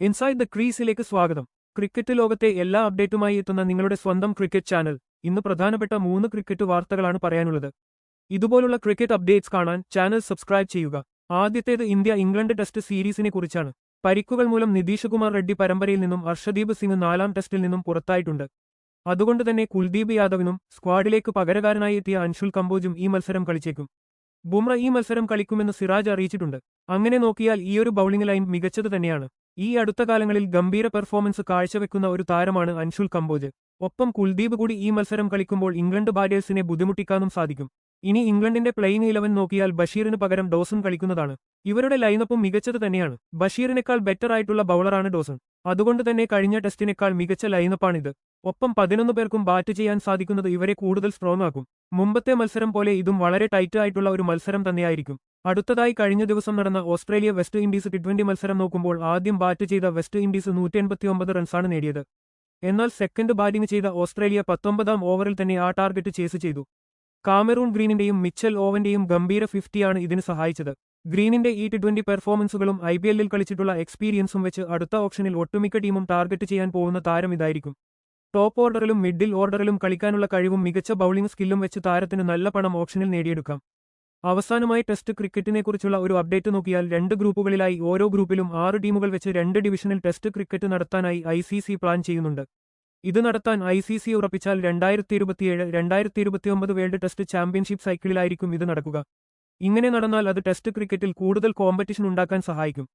Inside the ക്രീസിലേക്ക് സ്വാഗതം. Cricket ലോകത്തെ എല്ലാ അപ്ഡേറ്റുമായി എത്തുന്ന നിങ്ങളുടെ സ്വന്തം ക്രിക്കറ്റ് ചാനൽ. ഇന്ന് പ്രധാനപ്പെട്ട മൂന്ന് ക്രിക്കറ്റ് വാർത്തകളാണ് പറയാനുള്ളത്. ഇതുപോലുള്ള ക്രിക്കറ്റ് അപ്ഡേറ്റ്സ് കാണാൻ ചാനൽ സബ്സ്ക്രൈബ് ചെയ്യുക. ആദ്യത്തേത് ഇന്ത്യ ഇംഗ്ലണ്ട് ടെസ്റ്റ് സീരീസിനെ കുറിച്ചാണ്. പരിക്കുകൾ മൂലം നിതീഷ് കുമാർ റെഡ്ഡി പരമ്പരയിൽ നിന്നും അർഷദീപ് സിംഗ് നാലാം ടെസ്റ്റിൽ നിന്നും പുറത്തായിട്ടുണ്ട്. അതുകൊണ്ട് തന്നെ കുൽദീപ് യാദവിനും സ്ക്വാഡിലേക്ക് പകരക്കാരനായി എത്തിയ അൻഷുൽ കമ്പോജും ഈ മത്സരം കളിച്ചേക്കും. ബുംറ ഈ മത്സരം കളിക്കുമെന്ന് സിറാജ് അറിയിച്ചിട്ടുണ്ട്. അങ്ങനെ നോക്കിയാൽ ഈയൊരു ബൌളിംഗ് ലൈൻ മികച്ചത് തന്നെയാണ്. ഈ അടുത്ത കാലങ്ങളിൽ ഗംഭീര പെർഫോമൻസ് കാഴ്ചവെക്കുന്ന ഒരു താരമാണ് അൻഷുൽ കമ്പോജ് ഒപ്പം കുൽദീപ് കൂടി ഈ മത്സരം കളിക്കുമ്പോൾ ഇംഗ്ലണ്ട് ബാറ്റേഴ്സിനെ ബുദ്ധിമുട്ടിക്കാനും സാധിക്കും. ഇനി ഇംഗ്ലണ്ടിന്റെ പ്ലേയിങ് ഇലവൻ നോക്കിയാൽ ബഷീറിന് പകരം ഡോസൺ കളിക്കുന്നതാണ്. ഇവരുടെ ലൈനപ്പും മികച്ചത് തന്നെയാണ്. ബഷീറിനേക്കാൾ ബെറ്റർ ആയിട്ടുള്ള ബൌളറാണ് ഡോസൺ അതുകൊണ്ട് തന്നെ കഴിഞ്ഞ ടെസ്റ്റിനേക്കാൾ മികച്ച ലൈനപ്പാണിത്. ഒപ്പം പതിനൊന്ന് പേർക്കും ബാറ്റ് ചെയ്യാൻ സാധിക്കുന്നത് ഇവരെ കൂടുതൽ സ്ട്രോങ് ആക്കും. മുമ്പത്തെ മത്സരം പോലെ ഇതും വളരെ ടൈറ്റ് ആയിട്ടുള്ള ഒരു മത്സരം തന്നെയായിരിക്കും. അടുത്തതായി കഴിഞ്ഞ ദിവസം നടന്ന ഓസ്ട്രേലിയ വെസ്റ്റ് ഇൻഡീസ് ടി മത്സരം നോക്കുമ്പോൾ ആദ്യം ബാറ്റ് ചെയ്ത വെസ്റ്റ് ഇൻഡീസ് നൂറ്റി റൺസാണ് നേടിയത്. എന്നാൽ സെക്കൻഡ് ബാറ്റിംഗ് ചെയ്ത ഓസ്ട്രേലിയ പത്തൊമ്പതാം ഓവറിൽ തന്നെ ആ ടാർഗറ്റ് ചേസ് ചെയ്തു. കാമറൂൺ ഗ്രീനിന്റെയും മിച്ചൽ ഓവന്റെയും ഗംഭീര ഫിഫ്റ്റിയാണ് ഇതിന് സഹായിച്ചത്. ഗ്രീനിന്റെ ഈ ടി ട്വന്റി പെർഫോമൻസുകളും ഐ പി എല്ലിൽ കളിച്ചിട്ടുള്ള എക്സ്പീരിയൻസും വെച്ച് അടുത്ത ഓപ്ഷനിൽ ഒട്ടുമിക്ക ടീമും ടാർഗറ്റ് ചെയ്യാൻ പോകുന്ന താരം ഇതായിരിക്കും. ടോപ്പ് ഓർഡറിലും മിഡിൽ ഓർഡറിലും കളിക്കാനുള്ള കഴിവും മികച്ച ബൌളിംഗ് സ്കില്ലും വെച്ച് താരത്തിന് നല്ല പണം ഓപ്ഷനിൽ നേടിയെടുക്കാം. അവസാനമായി ടെസ്റ്റ് ക്രിക്കറ്റിനെക്കുറിച്ചുള്ള ഒരു അപ്ഡേറ്റ് നോക്കിയാൽ രണ്ട് ഗ്രൂപ്പുകളിലായി ഓരോ ഗ്രൂപ്പിലും ആറ് ടീമുകൾ വെച്ച് രണ്ട് ഡിവിഷനിൽ ടെസ്റ്റ് ക്രിക്കറ്റ് നടത്താനായി ഐ പ്ലാൻ ചെയ്യുന്നുണ്ട്. ഇത് നടത്താൻ ഐ സി സി ഉറപ്പിച്ചാൽ രണ്ടായിരത്തി ഇരുപത്തിയേഴ് രണ്ടായിരത്തി ഇരുപത്തിയൊമ്പത് വേൾഡ് ടെസ്റ്റ് ചാമ്പ്യൻഷിപ്പ് സൈക്കിളിലായിരിക്കും ഇത് നടക്കുക. ഇങ്ങനെ നടന്നാൽ അത് ടെസ്റ്റ് ക്രിക്കറ്റിൽ കൂടുതൽ കോമ്പറ്റീഷൻ ഉണ്ടാക്കാൻ സഹായിക്കും.